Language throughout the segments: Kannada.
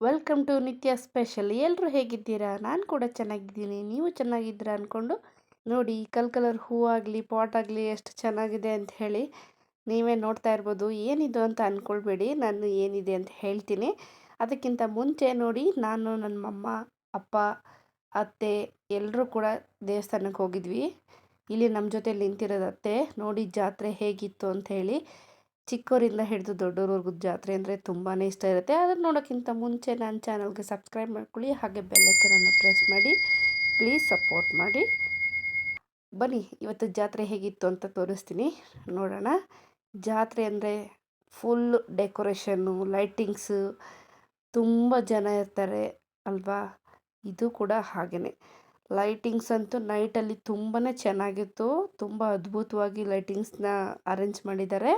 ವೆಲ್ಕಮ್ ಟು ನಿತ್ಯ ಸ್ಪೆಷಲ್ ಎಲ್ಲರೂ ಹೇಗಿದ್ದೀರಾ? ನಾನು ಕೂಡ ಚೆನ್ನಾಗಿದ್ದೀನಿ. ನೀವು ಚೆನ್ನಾಗಿದ್ದೀರಾ ಅಂದ್ಕೊಂಡು ನೋಡಿ ಕಲ್ ಕಲರ್ ಹೂವಾಗಲಿ ಪಾಟ್ ಆಗಲಿ ಎಷ್ಟು ಚೆನ್ನಾಗಿದೆ ಅಂತ ಹೇಳಿ ನೀವೇ ನೋಡ್ತಾ ಇರ್ಬೋದು. ಏನಿದು ಅಂತ ಅಂದ್ಕೊಳ್ಬೇಡಿ ನಾನು ಏನಿದೆ ಅಂತ ಹೇಳ್ತೀನಿ. ಅದಕ್ಕಿಂತ ಮುಂಚೆ ನೋಡಿ, ನಾನು, ನನ್ನ ಮಮ್ಮ, ಅಪ್ಪ, ಅತ್ತೆ ಎಲ್ಲರೂ ಕೂಡ ದೇವಸ್ಥಾನಕ್ಕೆ ಹೋಗಿದ್ವಿ. ಇಲ್ಲಿ ನಮ್ಮ ಜೊತೆ ನಿಂತಿರೋದು ಅತ್ತೆ. ನೋಡಿ ಜಾತ್ರೆ ಹೇಗಿತ್ತು ಅಂತ ಹೇಳಿ. ಚಿಕ್ಕವರಿಂದ ಹಿಡಿದು ದೊಡ್ಡವ್ರವರೆಗೂ ಜಾತ್ರೆ ಅಂದರೆ ತುಂಬಾ ಇಷ್ಟ ಇರುತ್ತೆ. ಅದನ್ನು ನೋಡೋಕ್ಕಿಂತ ಮುಂಚೆ ನನ್ನ ಚಾನಲ್ಗೆ ಸಬ್ಸ್ಕ್ರೈಬ್ ಮಾಡ್ಕೊಳ್ಳಿ, ಹಾಗೆ ಬೆಲ್ಲೈಕನನ್ನು ಪ್ರೆಸ್ ಮಾಡಿ, ಪ್ಲೀಸ್ ಸಪೋರ್ಟ್ ಮಾಡಿ. ಬನ್ನಿ, ಇವತ್ತು ಜಾತ್ರೆ ಹೇಗಿತ್ತು ಅಂತ ತೋರಿಸ್ತೀನಿ. ನೋಡೋಣ. ಜಾತ್ರೆ ಅಂದರೆ ಫುಲ್ ಡೆಕೋರೇಷನ್ನು, ಲೈಟಿಂಗ್ಸು, ತುಂಬ ಜನ ಇರ್ತಾರೆ ಅಲ್ವಾ? ಇದು ಕೂಡ ಹಾಗೆಯೇ ಲೈಟಿಂಗ್ಸ್ ಅಂತೂ ನೈಟಲ್ಲಿ ತುಂಬಾ ಚೆನ್ನಾಗಿತ್ತು. ತುಂಬ ಅದ್ಭುತವಾಗಿ ಲೈಟಿಂಗ್ಸ್ನ ಅರೇಂಜ್ ಮಾಡಿದ್ದಾರೆ.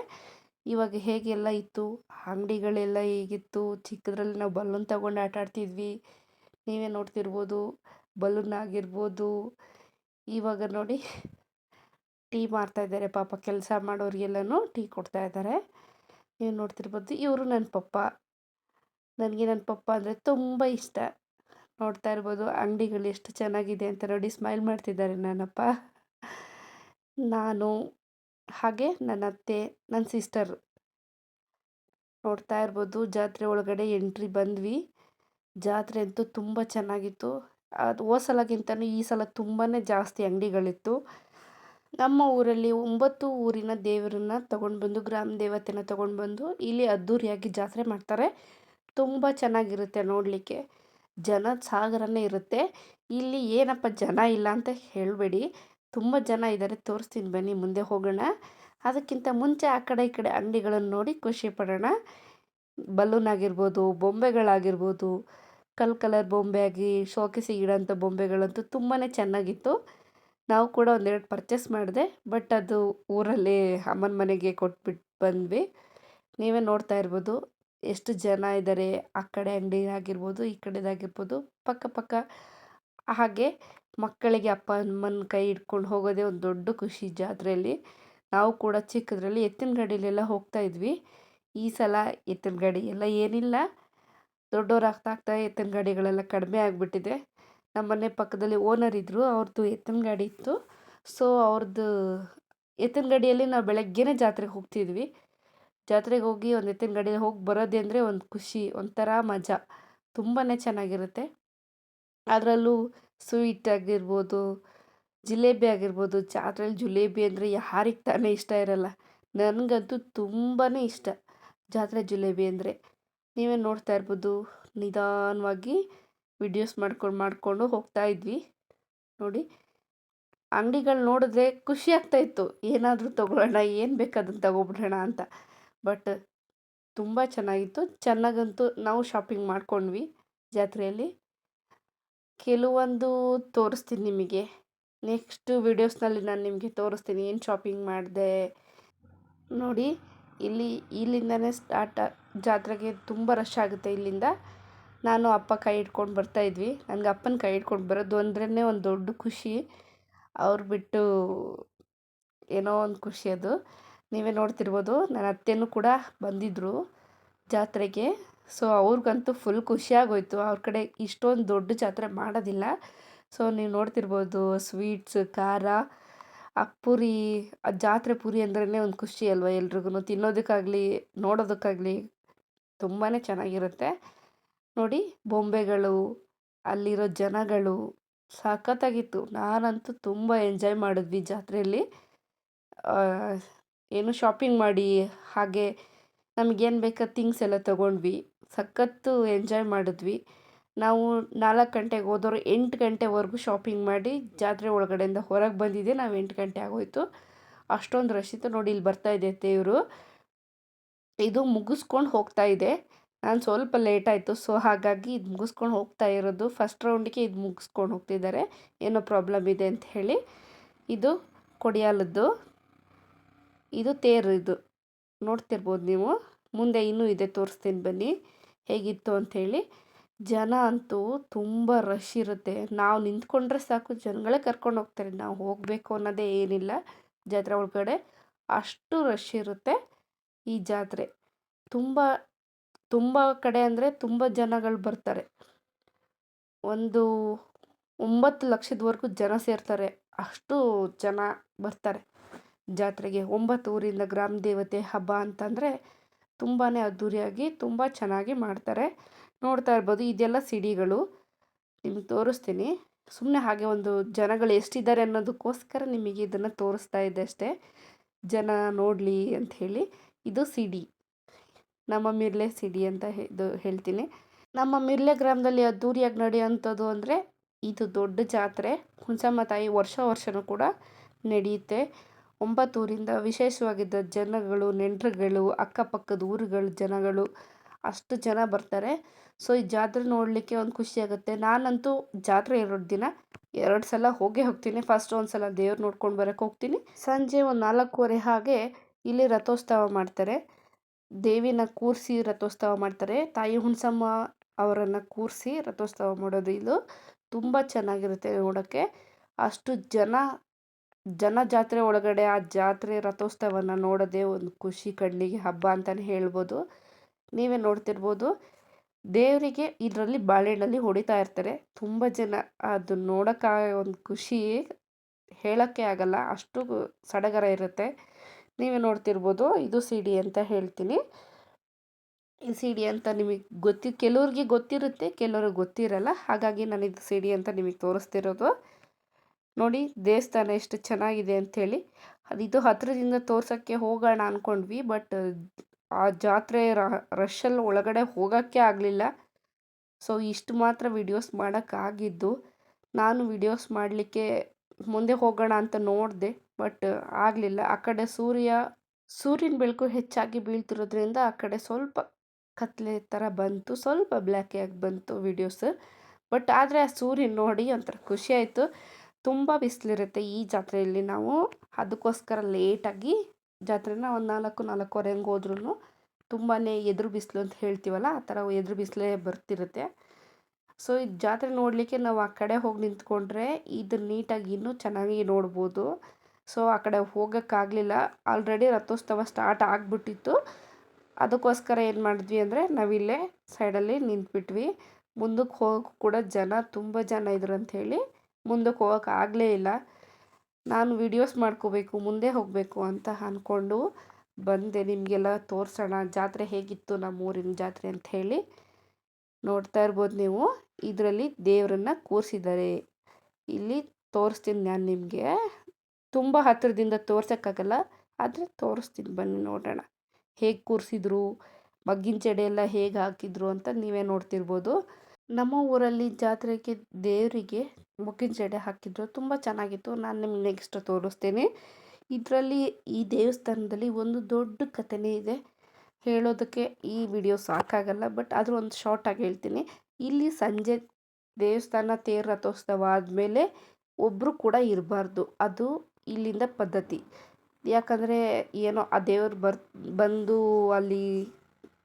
ಇವಾಗ ಹೇಗೆಲ್ಲ ಇತ್ತು? ಅಂಗಡಿಗಳೆಲ್ಲ ಹೇಗಿತ್ತು? ಚಿಕ್ಕದ್ರಲ್ಲಿ ನಾವು ಬಲೂನ್ ತಗೊಂಡು ಆಟ ಆಡ್ತಿದ್ವಿ. ನೀವೇ ನೋಡ್ತಿರ್ಬೋದು. ಬಲೂನ್ ಆಗಿರ್ಬೋದು. ಇವಾಗ ನೋಡಿ, ಟೀ ಇದ್ದಾರೆ. ಪಾಪ ಕೆಲಸ ಮಾಡೋರಿಗೆಲ್ಲನೂ ಟೀ ಕೊಡ್ತಾ ಇದ್ದಾರೆ. ನೀವು ನೋಡ್ತಿರ್ಬೋದು, ಇವರು ನನ್ನ ಪಪ್ಪ. ನನಗೆ ನನ್ನ ಪಪ್ಪ ಅಂದರೆ ತುಂಬ ಇಷ್ಟ. ನೋಡ್ತಾ ಇರ್ಬೋದು, ಅಂಗಡಿಗಳು ಎಷ್ಟು ಚೆನ್ನಾಗಿದೆ ಅಂತ ನೋಡಿ ಸ್ಮೈಲ್ ಮಾಡ್ತಿದ್ದಾರೆ ನನ್ನಪ್ಪ. ನಾನು ಹಾಗೆ ನನ್ನ ಅತ್ತೆ, ನನ್ನ ಸಿಸ್ಟರ್ ನೋಡ್ತಾ ಇರ್ಬೋದು. ಜಾತ್ರೆ ಒಳಗಡೆ ಎಂಟ್ರಿ ಬಂದ್ವಿ. ಜಾತ್ರೆ ಅಂತೂ ತುಂಬ ಚೆನ್ನಾಗಿತ್ತು. ಅದು ಹೋದ ಸಲಗಿಂತನೂ ಈ ಸಲ ತುಂಬಾ ಜಾಸ್ತಿ ಅಂಗಡಿಗಳಿತ್ತು. ನಮ್ಮ ಊರಲ್ಲಿ ಒಂಬತ್ತು ಊರಿನ ದೇವರನ್ನ ತಗೊಂಡು ಬಂದು ಗ್ರಾಮ ದೇವತೆನ ತಗೊಂಡು ಬಂದು ಇಲ್ಲಿ ಅದ್ಧೂರಿಯಾಗಿ ಜಾತ್ರೆ ಮಾಡ್ತಾರೆ. ತುಂಬ ಚೆನ್ನಾಗಿರುತ್ತೆ ನೋಡಲಿಕ್ಕೆ. ಜನ ಸಾಗರನೇ ಇರುತ್ತೆ. ಇಲ್ಲಿ ಏನಪ್ಪ ಜನ ಇಲ್ಲ ಅಂತ ಹೇಳಬೇಡಿ. ತುಂಬ ಜನ ಇದ್ದಾರೆ ತೋರಿಸ್ತೀನಿ ಬನ್ನಿ, ಮುಂದೆ ಹೋಗೋಣ. ಅದಕ್ಕಿಂತ ಮುಂಚೆ ಆ ಕಡೆ ಈ ಕಡೆ ಅಂಗಡಿಗಳನ್ನು ನೋಡಿ ಖುಷಿ ಪಡೋಣ. ಬಲೂನ್ ಆಗಿರ್ಬೋದು, ಬೊಂಬೆಗಳಾಗಿರ್ಬೋದು, ಕಲ್ ಕಲರ್ ಬೊಂಬೆ ಆಗಿ ಶೋಕಿಸಿ ಇಡೋಂಥ ಬೊಂಬೆಗಳಂತೂ ತುಂಬಾ ಚೆನ್ನಾಗಿತ್ತು. ನಾವು ಕೂಡ ಒಂದೆರಡು ಪರ್ಚೇಸ್ ಮಾಡಿದೆ ಬಟ್ ಅದು ಊರಲ್ಲಿ ಅಮ್ಮನ ಮನೆಗೆ ಕೊಟ್ಬಿಟ್ಟು ಬಂದ್ವಿ. ನೀವೇ ನೋಡ್ತಾ ಇರ್ಬೋದು, ಎಷ್ಟು ಜನ ಇದ್ದಾರೆ ಆ ಕಡೆ ಅಂಗಡಿ ಆಗಿರ್ಬೋದು ಈ ಕಡೆದಾಗಿರ್ಬೋದು, ಪಕ್ಕ ಪಕ್ಕ ಹಾಗೆ ಮಕ್ಕಳಿಗೆ ಅಪ್ಪ, ಅಮ್ಮನ ಕೈ ಹಿಡ್ಕೊಂಡು ಹೋಗೋದೇ ಒಂದು ದೊಡ್ಡ ಖುಷಿ ಜಾತ್ರೆಯಲ್ಲಿ. ನಾವು ಕೂಡ ಚಿಕ್ಕದ್ರಲ್ಲಿ ಎತ್ತಿನ ಗಾಡಿಯಲ್ಲೆಲ್ಲ ಹೋಗ್ತಾ ಇದ್ವಿ. ಈ ಸಲ ಎತ್ತಿನ ಗಾಡಿ ಎಲ್ಲ ಏನಿಲ್ಲ. ದೊಡ್ಡವ್ರು ಆಗ್ತಾ ಆಗ್ತಾ ಎತ್ತಿನ ಗಾಡಿಗಳೆಲ್ಲ ಕಡಿಮೆ ಆಗಿಬಿಟ್ಟಿದೆ. ನಮ್ಮ ಮನೆ ಪಕ್ಕದಲ್ಲಿ ಓನರ್ ಇದ್ದರು ಅವ್ರದ್ದು ಎತ್ತಿನ ಗಾಡಿ ಇತ್ತು. ಸೊ ಅವ್ರದ್ದು ಎತ್ತಿನ ಗಾಡಿಯಲ್ಲಿ ನಾವು ಬೆಳಗ್ಗೆನೇ ಜಾತ್ರೆಗೆ ಹೋಗ್ತಿದ್ವಿ. ಜಾತ್ರೆಗೆ ಹೋಗಿ ಒಂದು ಎತ್ತಿನ ಗಾಡಿಯಲ್ಲಿ ಹೋಗಿ ಬರೋದೇ ಅಂದರೆ ಒಂದು ಖುಷಿ, ಒಂಥರ ಮಜಾ. ತುಂಬಾ ಚೆನ್ನಾಗಿರುತ್ತೆ. ಅದರಲ್ಲೂ ಸ್ವೀಟ್ ಆಗಿರ್ಬೋದು, ಜಿಲೇಬಿ ಆಗಿರ್ಬೋದು ಜಾತ್ರೆಯಲ್ಲಿ ಜಿಲೇಬಿ ಅಂದರೆ ಯಾರಿಗೆ ತಾನೇ ಇಷ್ಟ ಇರಲ್ಲ. ನನಗಂತೂ ತುಂಬಾ ಇಷ್ಟ ಜಾತ್ರೆ ಜಿಲೇಬಿ ಅಂದರೆ. ನೀವೇ ನೋಡ್ತಾ ಇರ್ಬೋದು, ನಿಧಾನವಾಗಿ ವಿಡಿಯೋಸ್ ಮಾಡ್ಕೊಂಡು, ಮಾಡಿಕೊಂಡು ಹೋಗ್ತಾ ಇದ್ವಿ. ನೋಡಿ, ಅಂಗಡಿಗಳು ನೋಡಿದ್ರೆ ಖುಷಿ ಆಗ್ತಾಯಿತ್ತು ಏನಾದರೂ ತೊಗೊಳ್ಳೋಣ, ಏನು ಬೇಕು ಅದನ್ನು ತಗೊಬಿಡೋಣ ಅಂತ. ಬಟ್ ತುಂಬ ಚೆನ್ನಾಗಿತ್ತು. ಚೆನ್ನಾಗಂತೂ ನಾವು ಶಾಪಿಂಗ್ ಮಾಡ್ಕೊಂಡ್ವಿ ಜಾತ್ರೆಯಲ್ಲಿ. ಕೆಲವೊಂದು ತೋರಿಸ್ತೀನಿ ನಿಮಗೆ. ನೆಕ್ಸ್ಟ್ ವೀಡಿಯೋಸ್ನಲ್ಲಿ ನಾನು ನಿಮಗೆ ತೋರಿಸ್ತೀನಿ ಏನು ಶಾಪಿಂಗ್ ಮಾಡಿದೆ. ನೋಡಿ, ಇಲ್ಲಿ, ಇಲ್ಲಿಂದನೇ ಸ್ಟಾರ್ಟ್ ಜಾತ್ರೆಗೆ ತುಂಬ ರಶ್ ಆಗುತ್ತೆ ಇಲ್ಲಿಂದ. ನಾನು ಅಪ್ಪ ಕೈ ಹಿಡ್ಕೊಂಡು ಬರ್ತಾಯಿದ್ವಿ ನನಗೆ ಅಪ್ಪನ ಕೈ ಹಿಡ್ಕೊಂಡು ಬರೋದು ಅಂದ್ರೇ ಒಂದು ದೊಡ್ಡ ಖುಷಿ. ಅವ್ರು ಬಿಟ್ಟು ಏನೋ ಒಂದು ಖುಷಿ ಅದು. ನೀವೇ ನೋಡ್ತಿರ್ಬೋದು. ನನ್ನ ಅತ್ತೆಯೂ ಕೂಡ ಬಂದಿದ್ದರು ಜಾತ್ರೆಗೆ. ಸೊ ಅವ್ರಿಗಂತೂ ಫುಲ್ ಖುಷಿಯಾಗೋಯ್ತು. ಅವ್ರ ಕಡೆ ಇಷ್ಟೊಂದು ದೊಡ್ಡ ಜಾತ್ರೆ ಮಾಡೋದಿಲ್ಲ. ಸೊ ನೀವು ನೋಡ್ತಿರ್ಬೋದು ಸ್ವೀಟ್ಸ್ ಖಾರ, ಆ ಪುರಿ, ಆ ಜಾತ್ರೆ ಪುರಿ ಅಂದ್ರೇ ಒಂದು ಖುಷಿ ಅಲ್ವಾ ಎಲ್ರಿಗೂ ತಿನ್ನೋದಕ್ಕಾಗಲಿ, ನೋಡೋದಕ್ಕಾಗಲಿ ತುಂಬಾ ಚೆನ್ನಾಗಿರುತ್ತೆ. ನೋಡಿ, ಬೊಂಬೆಗಳು, ಅಲ್ಲಿರೋ ಜನಗಳು ಸಖತ್ತಾಗಿತ್ತು. ನಾನಂತೂ ತುಂಬ ಎಂಜಾಯ್ ಮಾಡಿದ್ವಿ ಜಾತ್ರೆಯಲ್ಲಿ. ಏನು ಶಾಪಿಂಗ್ ಮಾಡಿ, ಹಾಗೆ ನಮಗೇನು ಬೇಕೋ ಥಿಂಗ್ಸ್ ಎಲ್ಲ ತೊಗೊಂಡ್ವಿ. ಸಖತ್ತು ಎಂಜಾಯ್ ಮಾಡಿದ್ವಿ. ನಾವು ನಾಲ್ಕು ಗಂಟೆಗೆ ಹೋದವರು ಎಂಟು ಗಂಟೆವರೆಗೂ ಶಾಪಿಂಗ್ ಮಾಡಿ ಜಾತ್ರೆ ಒಳಗಡೆಯಿಂದ ಹೊರಗೆ ಬಂದಿದ್ದೆ. ನಾವು ಎಂಟು ಗಂಟೆ ಆಗೋಯ್ತು. ಅಷ್ಟೊಂದು ರಶ್ ಇತ್ತು. ನೋಡಿ ಇಲ್ಲಿ ಬರ್ತಾ ಇದೆ ದೇವರು ಇದು ಮುಗಿಸ್ಕೊಂಡು ಹೋಗ್ತಾ ಇದೆ. ನಾನು ಸ್ವಲ್ಪ ಲೇಟ್ ಆಯಿತು. ಸೊ ಹಾಗಾಗಿ ಇದು ಮುಗಿಸ್ಕೊಂಡು ಹೋಗ್ತಾ ಇರೋದು. ಫಸ್ಟ್ ರೌಂಡಿಗೆ ಇದು ಮುಗಿಸ್ಕೊಂಡು ಹೋಗ್ತಿದ್ದಾರೆ. ಏನೋ ಪ್ರಾಬ್ಲಮ್ ಇದೆ ಅಂತ ಹೇಳಿ. ಇದು ಕೊಡಿಯಾಲದ್ದು. ಇದು ತೇರು ಇದು ನೋಡ್ತಿರ್ಬೋದು ನೀವು. ಮುಂದೆ ಇನ್ನೂ ಇದೆ ತೋರಿಸ್ತೀನಿ ಬನ್ನಿ. ಹೇಗಿತ್ತು ಅಂಥೇಳಿ. ಜನ ಅಂತೂ ತುಂಬ ರಶ್ ಇರುತ್ತೆ. ನಾವು ನಿಂತ್ಕೊಂಡ್ರೆ ಸಾಕು, ಜನಗಳೇ ಕರ್ಕೊಂಡು ಹೋಗ್ತಾರೆ. ನಾವು ಹೋಗಬೇಕು ಅನ್ನೋದೇ ಏನಿಲ್ಲ ಜಾತ್ರೆ ಒಳಗಡೆ. ಅಷ್ಟು ರಶ್ ಇರುತ್ತೆ ಈ ಜಾತ್ರೆ. ತುಂಬ ತುಂಬ ಕಡೆ ಅಂದರೆ ತುಂಬ ಜನಗಳು ಬರ್ತಾರೆ. ಒಂದು ಒಂಬತ್ತು ಲಕ್ಷದವರೆಗೂ ಜನ ಸೇರ್ತಾರೆ. ಅಷ್ಟು ಜನ ಬರ್ತಾರೆ. ಜಾತ್ರೆಗೆ ಒಂಬತ್ತು ಊರಿಂದ ಗ್ರಾಮ ದೇವತೆ ಹಬ್ಬ ಅಂತಂದರೆ ತುಂಬಾ ಅದ್ದೂರಿಯಾಗಿ ತುಂಬ ಚೆನ್ನಾಗಿ ಮಾಡ್ತಾರೆ. ನೋಡ್ತಾ ಇರ್ಬೋದು ಇದೆಲ್ಲ ಸಿಡಿಗಳು. ನಿಮ್ಗೆ ತೋರಿಸ್ತೀನಿ. ಸುಮ್ಮನೆ ಹಾಗೆ ಒಂದು ಜನಗಳು ಎಷ್ಟಿದ್ದಾರೆ ಅನ್ನೋದಕ್ಕೋಸ್ಕರ ನಿಮಗೆ ಇದನ್ನು ತೋರಿಸ್ತಾ ಇದ್ದೆ ಅಷ್ಟೇ. ಜನ ನೋಡಲಿ ಹೇಳಿ. ಇದು ಸಿಡಿ. ನಮ್ಮ ಮಿರ್ಲೆ ಸಿಡಿ ಅಂತ ಇದು ಹೇಳ್ತೀನಿ. ನಮ್ಮ ಮಿರ್ಲೆ ಗ್ರಾಮದಲ್ಲಿ ಅದ್ದೂರಿಯಾಗಿ ನಡೆಯುವಂಥದ್ದು ಅಂದರೆ ಇದು ದೊಡ್ಡ ಜಾತ್ರೆ. ಹುಣಸಮ್ಮ ತಾಯಿ ವರ್ಷ ವರ್ಷವೂ ಕೂಡ ನಡೆಯುತ್ತೆ. ಒಂಬತ್ತು ಊರಿಂದ ವಿಶೇಷವಾಗಿದ್ದ ಜನಗಳು, ನೆಂಟರುಗಳು, ಅಕ್ಕಪಕ್ಕದ ಊರುಗಳ ಜನಗಳು, ಅಷ್ಟು ಜನ ಬರ್ತಾರೆ. ಸೊ ಈ ಜಾತ್ರೆ ನೋಡಲಿಕ್ಕೆ ಒಂದು ಖುಷಿಯಾಗುತ್ತೆ ನಾನಂತೂ ಜಾತ್ರೆ ಎರಡು ದಿನ, ಎರಡು ಸಲ ಹೋಗೇ ಹೋಗ್ತೀನಿ. ಫಸ್ಟ್ ಒಂದು ಸಲ ದೇವ್ರು ನೋಡ್ಕೊಂಡು ಬರೋಕ್ಕೆ ಹೋಗ್ತೀನಿ. ಸಂಜೆ ಒಂದು ನಾಲ್ಕೂವರೆ ಹಾಗೆ ಇಲ್ಲಿ ರಥೋತ್ಸವ ಮಾಡ್ತಾರೆ. ದೇವಿನ ಕೂರಿಸಿ ರಥೋತ್ಸವ ಮಾಡ್ತಾರೆ. ತಾಯಿ ಹುಣಸಮ್ಮ ಅವರನ್ನು ಕೂರಿಸಿ ರಥೋತ್ಸವ ಮಾಡೋದು ಇದು. ತುಂಬ ಚೆನ್ನಾಗಿರುತ್ತೆ ನೋಡೋಕ್ಕೆ. ಅಷ್ಟು ಜನ ಜನ ಜಾತ್ರೆ ಒಳಗಡೆ ಆ ಜಾತ್ರೆ ರಥೋತ್ಸವನ ನೋಡೋದೇ ಒಂದು ಖುಷಿ ಕಣ್ಣಿಗೆ ಹಬ್ಬ ಅಂತಲೇ ಹೇಳ್ಬೋದು. ನೀವೇ ನೋಡ್ತಿರ್ಬೋದು. ದೇವರಿಗೆ ಇದರಲ್ಲಿ ಬಾಳೆಹಣ್ಣಲ್ಲಿ ಹೊಡಿತಾ ಇರ್ತಾರೆ. ತುಂಬ ಜನ ಅದು ನೋಡೋಕ್ಕೆ ಒಂದು ಖುಷಿ ಹೇಳೋಕ್ಕೆ ಆಗಲ್ಲ. ಅಷ್ಟು ಸಡಗರ ಇರುತ್ತೆ. ನೀವೇ ನೋಡ್ತಿರ್ಬೋದು. ಇದು ಸಿಡಿ ಅಂತ ಹೇಳ್ತೀನಿ. ಈ ಸಿಡಿ ಅಂತ ನಿಮಗೆ ಗೊತ್ತಿ, ಕೆಲವ್ರಿಗೆ ಗೊತ್ತಿರುತ್ತೆ, ಕೆಲವ್ರಿಗೆ ಗೊತ್ತಿರಲ್ಲ. ಹಾಗಾಗಿ ನಾನು ಇದು ಸಿಡಿ ಅಂತ ನಿಮಗೆ ತೋರಿಸ್ತಿರೋದು. ನೋಡಿ ದೇವಸ್ಥಾನ ಎಷ್ಟು ಚೆನ್ನಾಗಿದೆ ಅಂಥೇಳಿ. ಇದು ಹತ್ತಿರದಿಂದ ತೋರ್ಸೋಕ್ಕೆ ಹೋಗೋಣ ಅಂದ್ಕೊಂಡ್ವಿ ಬಟ್ ಆ ಜಾತ್ರೆ ರಶಲ್ಲಿ ಒಳಗಡೆ ಹೋಗೋಕ್ಕೆ ಆಗಲಿಲ್ಲ. ಸೊ ಇಷ್ಟು ಮಾತ್ರ ವಿಡಿಯೋಸ್ ಮಾಡೋಕ್ಕಾಗಿದ್ದು ನಾನು ವಿಡಿಯೋಸ್ ಮಾಡಲಿಕ್ಕೆ ಮುಂದೆ ಹೋಗೋಣ ಅಂತ ನೋಡಿದೆ ಬಟ್ ಆಗಲಿಲ್ಲ. ಆ ಕಡೆ ಸೂರ್ಯ, ಸೂರ್ಯನ ಬೆಳಕು ಹೆಚ್ಚಾಗಿ ಬೀಳ್ತಿರೋದ್ರಿಂದ ಆ ಕಡೆ ಸ್ವಲ್ಪ ಕತ್ಲೆ ಥರ ಬಂತು, ಸ್ವಲ್ಪ ಬ್ಲ್ಯಾಕಿಯಾಗಿ ಬಂತು ವಿಡಿಯೋಸ್ ಬಟ್ ಆದರೆ ಆ ಸೂರ್ಯನ ನೋಡಿ ಒಂಥರ ಖುಷಿ ಆಯಿತು. ತುಂಬ ಬಿಸಿಲಿರುತ್ತೆ ಈ ಜಾತ್ರೆಯಲ್ಲಿ ನಾವು. ಅದಕ್ಕೋಸ್ಕರ ಲೇಟಾಗಿ ಜಾತ್ರೆನ ಒಂದು ನಾಲ್ಕು, ನಾಲ್ಕೂವರೆ ಹಂಗೆ ಹೋದ್ರೂ ತುಂಬಾ ಎದುರು ಬಿಸಿಲು ಅಂತ ಹೇಳ್ತೀವಲ್ಲ, ಆ ಥರ ಎದುರು ಬಿಸಿಲೇ ಬರ್ತಿರುತ್ತೆ. ಸೊ ಈ ಜಾತ್ರೆ ನೋಡಲಿಕ್ಕೆ ನಾವು ಆ ಕಡೆ ಹೋಗಿ ನಿಂತ್ಕೊಂಡ್ರೆ ಇದು ನೀಟಾಗಿ ಇನ್ನೂ ಚೆನ್ನಾಗಿ ನೋಡ್ಬೋದು. ಸೊ ಆ ಕಡೆ ಹೋಗೋಕ್ಕಾಗಲಿಲ್ಲ. ಆಲ್ರೆಡಿ ರಥೋತ್ಸವ ಸ್ಟಾರ್ಟ್ ಆಗಿಬಿಟ್ಟಿತ್ತು. ಅದಕ್ಕೋಸ್ಕರ ಏನು ಮಾಡಿದ್ವಿ ಅಂದರೆ ನಾವಿಲ್ಲೇ ಸೈಡಲ್ಲಿ ನಿಂತ್ಬಿಟ್ವಿ. ಮುಂದಕ್ಕೆ ಹೋಗಿ ಕೂಡ ಜನ ತುಂಬ ಜನ ಇದ್ರು ಅಂಥೇಳಿ ಮುಂದಕ್ಕೆ ಹೋಗೋಕೆ ಆಗಲೇ ಇಲ್ಲ. ನಾನು ವಿಡಿಯೋಸ್ ಮಾಡ್ಕೋಬೇಕು, ಮುಂದೆ ಹೋಗಬೇಕು ಅಂತ ಅಂದ್ಕೊಂಡು ಬಂದೆ. ನಿಮಗೆಲ್ಲ ತೋರಿಸೋಣ, ಜಾತ್ರೆ ಹೇಗಿತ್ತು ನಮ್ಮ ಊರಿನ ಜಾತ್ರೆ ಅಂತ ಹೇಳಿ. ನೋಡ್ತಾ ಇರ್ಬೋದು ನೀವು. ಇದರಲ್ಲಿ ದೇವರನ್ನ ಕೂರಿಸಿದ್ದಾರೆ. ಇಲ್ಲಿ ತೋರಿಸ್ತೀನಿ ನಾನು ನಿಮಗೆ. ತುಂಬ ಹತ್ತಿರದಿಂದ ತೋರ್ಸೋಕ್ಕಾಗಲ್ಲ, ಆದರೆ ತೋರಿಸ್ತೀನಿ. ಬನ್ನಿ ನೋಡೋಣ. ಹೇಗೆ ಕೂರಿಸಿದ್ರು, ಮಗ್ಗಿನ ಚಡೆ ಎಲ್ಲ ಹೇಗೆ ಹಾಕಿದ್ರು ಅಂತ ನೀವೇ ನೋಡ್ತಿರ್ಬೋದು. ನಮ್ಮ ಊರಲ್ಲಿ ಜಾತ್ರೆಗೆ ದೇವರಿಗೆ ಮುಗಿನ ಜಡೆ ಹಾಕಿದ್ರು. ತುಂಬ ಚೆನ್ನಾಗಿತ್ತು. ನಾನು ನಿಮ್ಗೆ ನೆಕ್ಸ್ಟ್ ತೋರಿಸ್ತೀನಿ. ಇದರಲ್ಲಿ ಈ ದೇವಸ್ಥಾನದಲ್ಲಿ ಒಂದು ದೊಡ್ಡ ಕಥೆನೇ ಇದೆ. ಹೇಳೋದಕ್ಕೆ ಈ ವಿಡಿಯೋ ಸಾಕಾಗಲ್ಲ, ಬಟ್ ಆದರೂ ಒಂದು ಶಾರ್ಟಾಗಿ ಹೇಳ್ತೀನಿ. ಇಲ್ಲಿ ಸಂಜೆ ದೇವಸ್ಥಾನ ತೇರು ರಥೋತ್ಸವ ಆದಮೇಲೆ ಒಬ್ಬರು ಕೂಡ ಇರಬಾರ್ದು. ಅದು ಇಲ್ಲಿಂದ ಪದ್ಧತಿ. ಯಾಕಂದರೆ ಏನೋ ಆ ದೇವರು ಬರ್, ಬಂದು ಅಲ್ಲಿ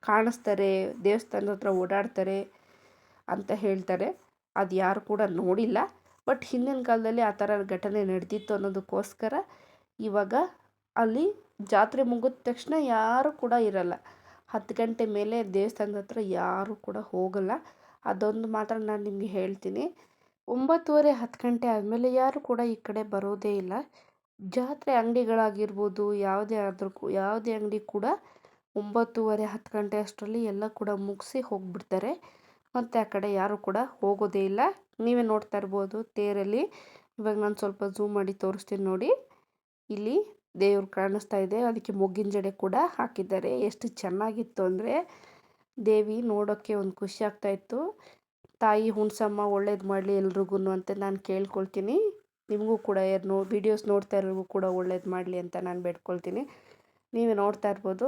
ಕಾಣಿಸ್ತಾರೆ, ದೇವಸ್ಥಾನದ ಹತ್ರ ಓಡಾಡ್ತಾರೆ. ಅಂತ ಹೇಳ್ತಾರೆ. ಅದು ಯಾರು ಕೂಡ ನೋಡಿಲ್ಲ. ಬಟ್ ಹಿಂದಿನ ಕಾಲದಲ್ಲಿ ಆ ಥರ ಘಟನೆ ನಡೆದಿತ್ತು ಅನ್ನೋದಕ್ಕೋಸ್ಕರ ಇವಾಗ ಅಲ್ಲಿ ಜಾತ್ರೆ ಮುಗಿದ ತಕ್ಷಣ ಯಾರೂ ಕೂಡ ಇರಲ್ಲ. ಹತ್ತು ಗಂಟೆ ಮೇಲೆ ದೇವಸ್ಥಾನದ ಹತ್ರ ಯಾರೂ ಕೂಡ ಹೋಗಲ್ಲ. ಅದೊಂದು ಮಾತ್ರ ನಾನು ನಿಮಗೆ ಹೇಳ್ತೀನಿ. ಒಂಬತ್ತುವರೆ ಹತ್ತು ಗಂಟೆ ಆದಮೇಲೆ ಯಾರು ಕೂಡ ಈ ಕಡೆ ಬರೋದೇ ಇಲ್ಲ. ಜಾತ್ರೆ ಅಂಗಡಿಗಳಾಗಿರ್ಬೋದು, ಯಾವುದೇ ಆದರೂ ಯಾವುದೇ ಅಂಗಡಿ ಕೂಡ ಒಂಬತ್ತುವರೆ ಹತ್ತು ಗಂಟೆ ಅಷ್ಟರಲ್ಲಿ ಎಲ್ಲ ಕೂಡ ಮುಗಿಸಿ ಹೋಗಿಬಿಡ್ತಾರೆ. ಮತ್ತು ಆ ಕಡೆ ಯಾರೂ ಕೂಡ ಹೋಗೋದೇ ಇಲ್ಲ. ನೀವೇ ನೋಡ್ತಾ ಇರ್ಬೋದು ತೇರಲ್ಲಿ. ಇವಾಗ ನಾನು ಸ್ವಲ್ಪ ಝೂಮ್ ಮಾಡಿ ತೋರಿಸ್ತೀನಿ ನೋಡಿ. ಇಲ್ಲಿ ದೇವ್ರು ಕಾಣಿಸ್ತಾ ಇದೆ. ಅದಕ್ಕೆ ಮೊಗ್ಗಿನ ಜಡೆ ಕೂಡ ಹಾಕಿದ್ದಾರೆ. ಎಷ್ಟು ಚೆನ್ನಾಗಿತ್ತು ಅಂದರೆ ದೇವಿ ನೋಡೋಕ್ಕೆ ಒಂದು ಖುಷಿ ಆಗ್ತಾಯಿತ್ತು ತಾಯಿ ಹುಣ್ಸಮ್ಮ ಒಳ್ಳೇದು ಮಾಡಲಿ ಎಲ್ರಿಗೂ ಅಂತ ನಾನು ಕೇಳ್ಕೊಳ್ತೀನಿ. ನಿಮಗೂ ಕೂಡ ಯಾರು ನೋ ವೀಡಿಯೋಸ್ ನೋಡ್ತಾ ಇರೋರಿಗೂ ಕೂಡ ಒಳ್ಳೇದು ಮಾಡಲಿ ಅಂತ ನಾನು ಬೇಡ್ಕೊಳ್ತೀನಿ. ನೀವೇ ನೋಡ್ತಾ ಇರ್ಬೋದು.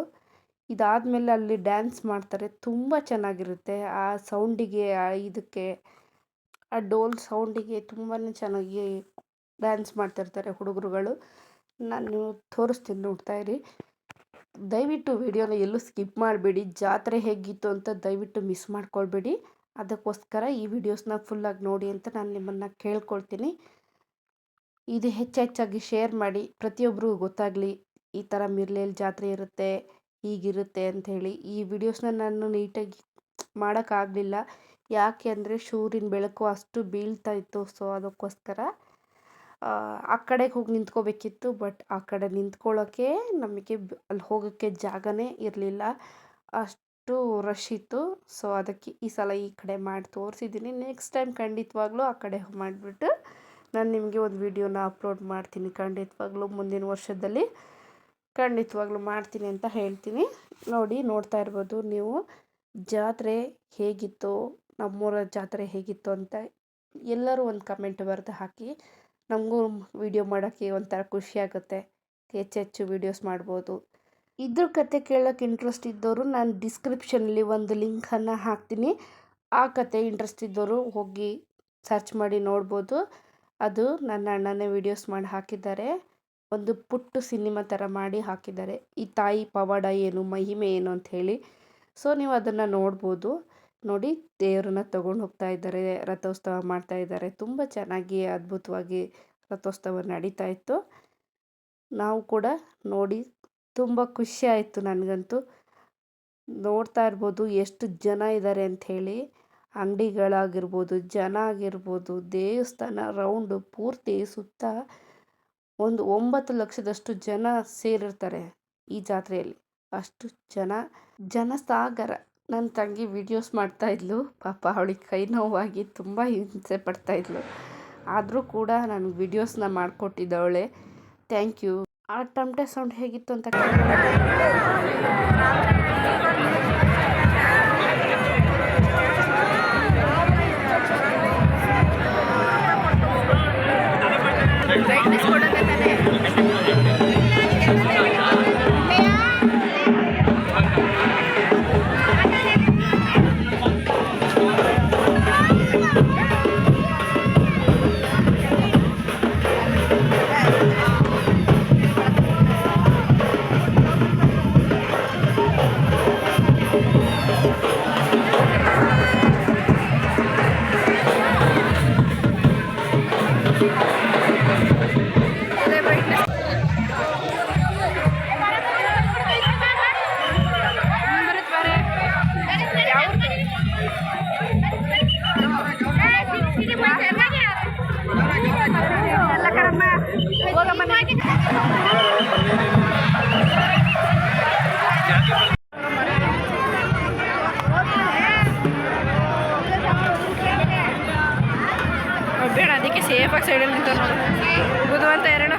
ಇದಾದಮೇಲೆ ಅಲ್ಲಿ ಡ್ಯಾನ್ಸ್ ಮಾಡ್ತಾರೆ, ತುಂಬ ಚೆನ್ನಾಗಿರುತ್ತೆ. ಆ ಸೌಂಡಿಗೆ, ಆ ಇದಕ್ಕೆ, ಆ ಡೋಲ್ ಸೌಂಡಿಗೆ ತುಂಬಾ ಚೆನ್ನಾಗಿ ಡ್ಯಾನ್ಸ್ ಮಾಡ್ತಿರ್ತಾರೆ ಹುಡುಗರುಗಳು. ನಾನು ತೋರಿಸ್ತೀನಿ ನೋಡ್ತಾ ಇರಿ. ದಯವಿಟ್ಟು ವಿಡಿಯೋನ ಎಲ್ಲೂ ಸ್ಕಿಪ್ ಮಾಡಬೇಡಿ. ಜಾತ್ರೆ ಹೇಗಿತ್ತು ಅಂತ ದಯವಿಟ್ಟು ಮಿಸ್ ಮಾಡ್ಕೊಳ್ಬೇಡಿ. ಅದಕ್ಕೋಸ್ಕರ ಈ ವಿಡಿಯೋಸ್ನ ಫುಲ್ಲಾಗಿ ನೋಡಿ ಅಂತ ನಾನು ನಿಮ್ಮನ್ನು ಕೇಳ್ಕೊಳ್ತೀನಿ. ಇದು ಹೆಚ್ಚೆಚ್ಚಾಗಿ ಶೇರ್ ಮಾಡಿ. ಪ್ರತಿಯೊಬ್ಬರಿಗೂ ಗೊತ್ತಾಗಲಿ, ಈ ಥರ ಮಿರ್ಲೇಲಿ ಜಾತ್ರೆ ಇರುತ್ತೆ. ಹೀಗಿರುತ್ತೆ ಅಂಥೇಳಿ ಈ ವಿಡಿಯೋಸ್ನ ನಾನು ನೀಟಾಗಿ ಮಾಡೋಕ್ಕಾಗಲಿಲ್ಲ. ಯಾಕೆ ಅಂದರೆ ಸೂರ್ಯನ ಬೆಳಕು ಅಷ್ಟು ಬೀಳ್ತಾ ಇತ್ತು ಸೊ ಅದಕ್ಕೋಸ್ಕರ, ಆ ಕಡೆಗೆ ಹೋಗಿ ನಿಂತ್ಕೋಬೇಕಿತ್ತು ಬಟ್ ಆ ಕಡೆ ನಿಂತ್ಕೊಳ್ಳೋಕ್ಕೆ ನಮಗೆ ಅಲ್ಲಿ ಹೋಗೋಕ್ಕೆ ಜಾಗನೇ ಇರಲಿಲ್ಲ. ಅಷ್ಟು ರಶ್ ಇತ್ತು ಸೊ ಅದಕ್ಕೆ ಈ ಸಲ ಈ ಕಡೆ ಮಾಡಿ ತೋರಿಸಿದ್ದೀನಿ ನೆಕ್ಸ್ಟ್ ಟೈಮ್ ಖಂಡಿತವಾಗ್ಲೂ ಆ ಕಡೆ ಮಾಡಿಬಿಟ್ಟು ನಾನು ನಿಮಗೆ ಒಂದು ವಿಡಿಯೋನ ಅಪ್ಲೋಡ್ ಮಾಡ್ತೀನಿ. ಖಂಡಿತವಾಗ್ಲೂ ಮುಂದಿನ ವರ್ಷದಲ್ಲಿ. ಖಂಡಿತವಾಗ್ಲೂ ಮಾಡ್ತೀನಿ ಅಂತ ಹೇಳ್ತೀನಿ. ನೋಡಿ ನೋಡ್ತಾ ಇರ್ಬೋದು ನೀವು, ಜಾತ್ರೆ ಹೇಗಿತ್ತು, ನಮ್ಮೂರ ಜಾತ್ರೆ ಹೇಗಿತ್ತು ಅಂತ ಎಲ್ಲರೂ ಒಂದು ಕಮೆಂಟ್ ಬರೆದು ಹಾಕಿ. ನಮಗೂ ವಿಡಿಯೋ ಮಾಡೋಕ್ಕೆ ಒಂಥರ ಖುಷಿ ಆಗುತ್ತೆ. ಹೆಚ್ಚು ವೀಡಿಯೋಸ್ ಮಾಡ್ಬೋದು. ಇದ್ರ ಕತೆ ಕೇಳೋಕ್ಕೆ ಇಂಟ್ರೆಸ್ಟ್ ಇದ್ದವರು ನಾನು ಡಿಸ್ಕ್ರಿಪ್ಷನಲ್ಲಿ ಒಂದು ಲಿಂಕನ್ನು ಹಾಕ್ತೀನಿ. ಆ ಕತೆ ಇಂಟ್ರೆಸ್ಟ್ ಇದ್ದವರು ಹೋಗಿ ಸರ್ಚ್ ಮಾಡಿ ನೋಡ್ಬೋದು. ಅದು ನನ್ನ ಅಣ್ಣನೇ ವೀಡಿಯೋಸ್ ಮಾಡಿ ಹಾಕಿದ್ದಾರೆ. ಒಂದು ಪುಟ್ಟು ಸಿನಿಮಾ ಥರ ಮಾಡಿ ಹಾಕಿದ್ದಾರೆ. ಈ ತಾಯಿ ಪವಾಡ ಏನು, ಮಹಿಮೆ ಏನು ಅಂತ ಹೇಳಿ. ಸೊ ನೀವು ಅದನ್ನು ನೋಡ್ಬೋದು. ನೋಡಿ, ದೇವರನ್ನ ತಗೊಂಡು ಹೋಗ್ತಾ ಇದ್ದಾರೆ, ರಥೋತ್ಸವ ಮಾಡ್ತಾ ಇದ್ದಾರೆ. ತುಂಬ ಚೆನ್ನಾಗಿ, ಅದ್ಭುತವಾಗಿ ರಥೋತ್ಸವ ನಡೀತಾ ಇತ್ತು. ನಾವು ಕೂಡ ನೋಡಿ, ತುಂಬ ಖುಷಿ ಆಯಿತು ನನಗಂತೂ. ನೋಡ್ತಾ ಇರ್ಬೋದು, ಎಷ್ಟು ಜನ ಇದ್ದಾರೆ ಅಂಥೇಳಿ ಅಂಗಡಿಗಳಾಗಿರ್ಬೋದು, ಜನ ಆಗಿರ್ಬೋದು, ದೇವಸ್ಥಾನ ರೌಂಡು ಪೂರ್ತಿ ಸುತ್ತ ಒಂದು ಒಂಬತ್ತು ಲಕ್ಷದಷ್ಟು ಜನ ಸೇರಿರ್ತಾರೆ ಈ ಜಾತ್ರೆಯಲ್ಲಿ. ಅಷ್ಟು ಜನ, ಜನಸಾಗರ. ನನ್ನ ತಂಗಿ ವಿಡಿಯೋಸ್ ಮಾಡ್ತಾಯಿದ್ಲು ಪಾಪ ಅವಳಿಗೆ ಕೈ ನೋವಾಗಿ ತುಂಬ ಹಿಂಸೆ ಪಡ್ತಾಯಿದ್ಲು ಆದರೂ ಕೂಡ ನಾನು ವಿಡಿಯೋಸ್ನ ಮಾಡಿಕೊಟ್ಟಿದ್ದವಳೆ. ಥ್ಯಾಂಕ್ ಯು ಆ ಟಮಟೆ ಸೌಂಡ್ ಹೇಗಿತ್ತು ಅಂತ ಅದಕ್ಕೆ ಸೇಫಾಗಿ ಸೈಡಲ್ಲಿ ನಿಂತ ನೋಡಿ ಬುಧವಂತ ಎರಡು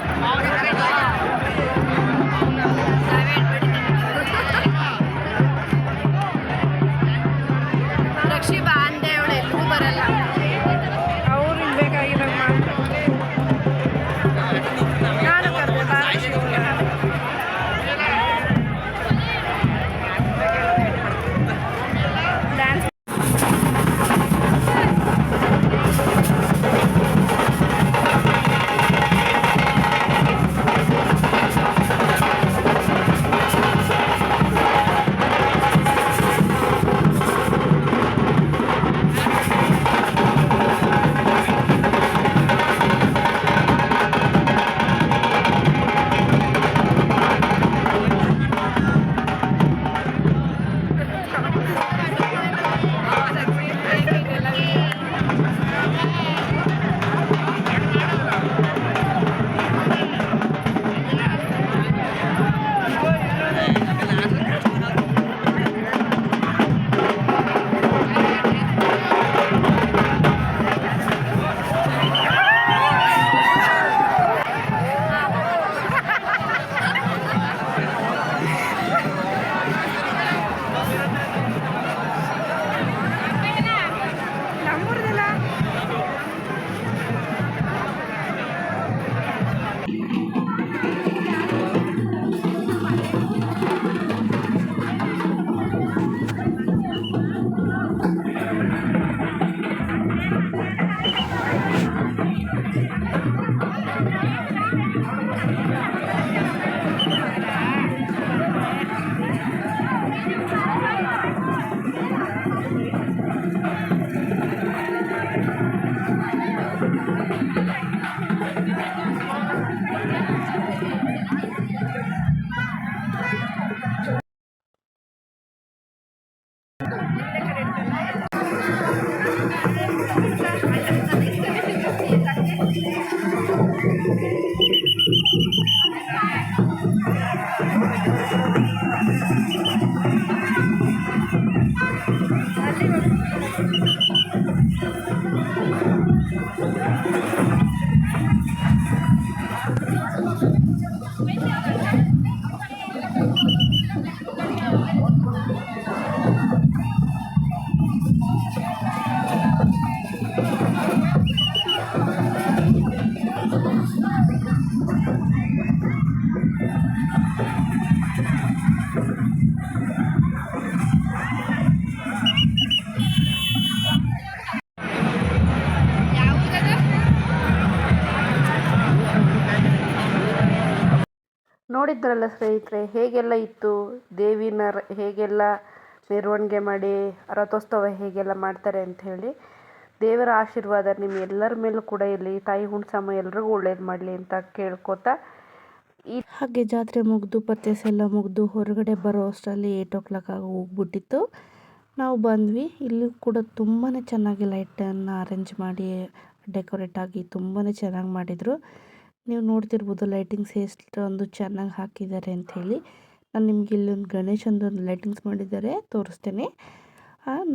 ನೋಡಿದ್ರಲ್ಲ ಸ್ನೇಹಿತರೆ, ಹೇಗೆಲ್ಲ ಇತ್ತು? ದೇವಿನ ಹೇಗೆಲ್ಲ ಮೆರವಣಿಗೆ ಮಾಡಿ, ರಥೋತ್ಸವ ಹೇಗೆಲ್ಲ ಮಾಡ್ತಾರೆ ಅಂತ ಹೇಳಿ ದೇವರ ಆಶೀರ್ವಾದ ನಿಮ್ಮ ಎಲ್ಲರ ಮೇಲೂ ಕೂಡ ಇರಲಿ, ತಾಯಿ ಹುಣ್ಸಮ್ಮ ಎಲ್ರಿಗೂ ಒಳ್ಳೇದು ಮಾಡಲಿ ಅಂತ ಕೇಳ್ಕೊತಾ ಈ ಹಾಗೆ ಜಾತ್ರೆ ಮುಗಿದು ಪರ್ಚೇಸ್ ಎಲ್ಲ ಮುಗಿದು ಹೊರಗಡೆ ಬರೋ ಅಷ್ಟರಲ್ಲಿ ಏಟ್ ಓ ಕ್ಲಾಕ್ ಆಗಿ ಹೋಗ್ಬಿಟ್ಟಿತ್ತು. ನಾವು ಬಂದ್ವಿ. ಇಲ್ಲಿ ಕೂಡ ತುಂಬಾ ಚೆನ್ನಾಗಿ ಲೈಟನ್ನು ಅರೇಂಜ್ ಮಾಡಿ ಡೆಕೋರೇಟ್ ಆಗಿ ತುಂಬಾ ಚೆನ್ನಾಗಿ ಮಾಡಿದರು. ನೀವು ನೋಡ್ತಿರ್ಬೋದು ಲೈಟಿಂಗ್ಸ್ ಎಷ್ಟೊಂದು ಚೆನ್ನಾಗಿ ಹಾಕಿದ್ದಾರೆ ಅಂಥೇಳಿ. ನಾನು ನಿಮ್ಗೆ ಇಲ್ಲೊಂದು ಗಣೇಶಂದು ಒಂದು ಲೈಟಿಂಗ್ಸ್ ಮಾಡಿದ್ದಾರೆ, ತೋರಿಸ್ತೇನೆ.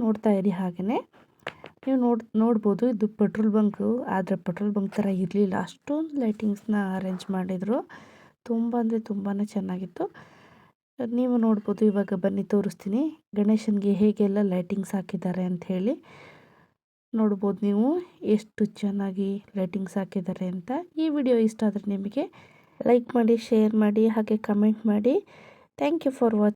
ನೋಡ್ತಾ ಇರಿ ಹಾಗೆಯೇ ನೀವು ನೋಡಿ, ನೋಡ್ಬೋದು ಇದು ಪೆಟ್ರೋಲ್ ಬಂಕು, ಆದರೆ ಪೆಟ್ರೋಲ್ ಬಂಕ್ ಥರ ಇರಲಿಲ್ಲ. ಅಷ್ಟೊಂದು ಲೈಟಿಂಗ್ಸ್ನ ಅರೇಂಜ್ ಮಾಡಿದರು. ತುಂಬ ಅಂದರೆ ತುಂಬಾ ಚೆನ್ನಾಗಿತ್ತು. ನೀವು ನೋಡ್ಬೋದು ಇವಾಗ ಬನ್ನಿ ತೋರಿಸ್ತೀನಿ ಗಣೇಶನಿಗೆ ಹೇಗೆಲ್ಲ ಲೈಟಿಂಗ್ಸ್ ಹಾಕಿದ್ದಾರೆ ಅಂತ ಹೇಳಿ ನೋಡ್ಬೋದು ನೀವು ಎಷ್ಟು ಚೆನ್ನಾಗಿ ಲೈಟಿಂಗ್ಸ್ ಹಾಕಿದ್ದಾರೆ ಅಂತ. ಈ ವಿಡಿಯೋ ಇಷ್ಟ ಆದರೆ ನಿಮಗೆ ಲೈಕ್ ಮಾಡಿ, ಶೇರ್ ಮಾಡಿ, ಹಾಗೆ ಕಮೆಂಟ್ ಮಾಡಿ. Thank you for watch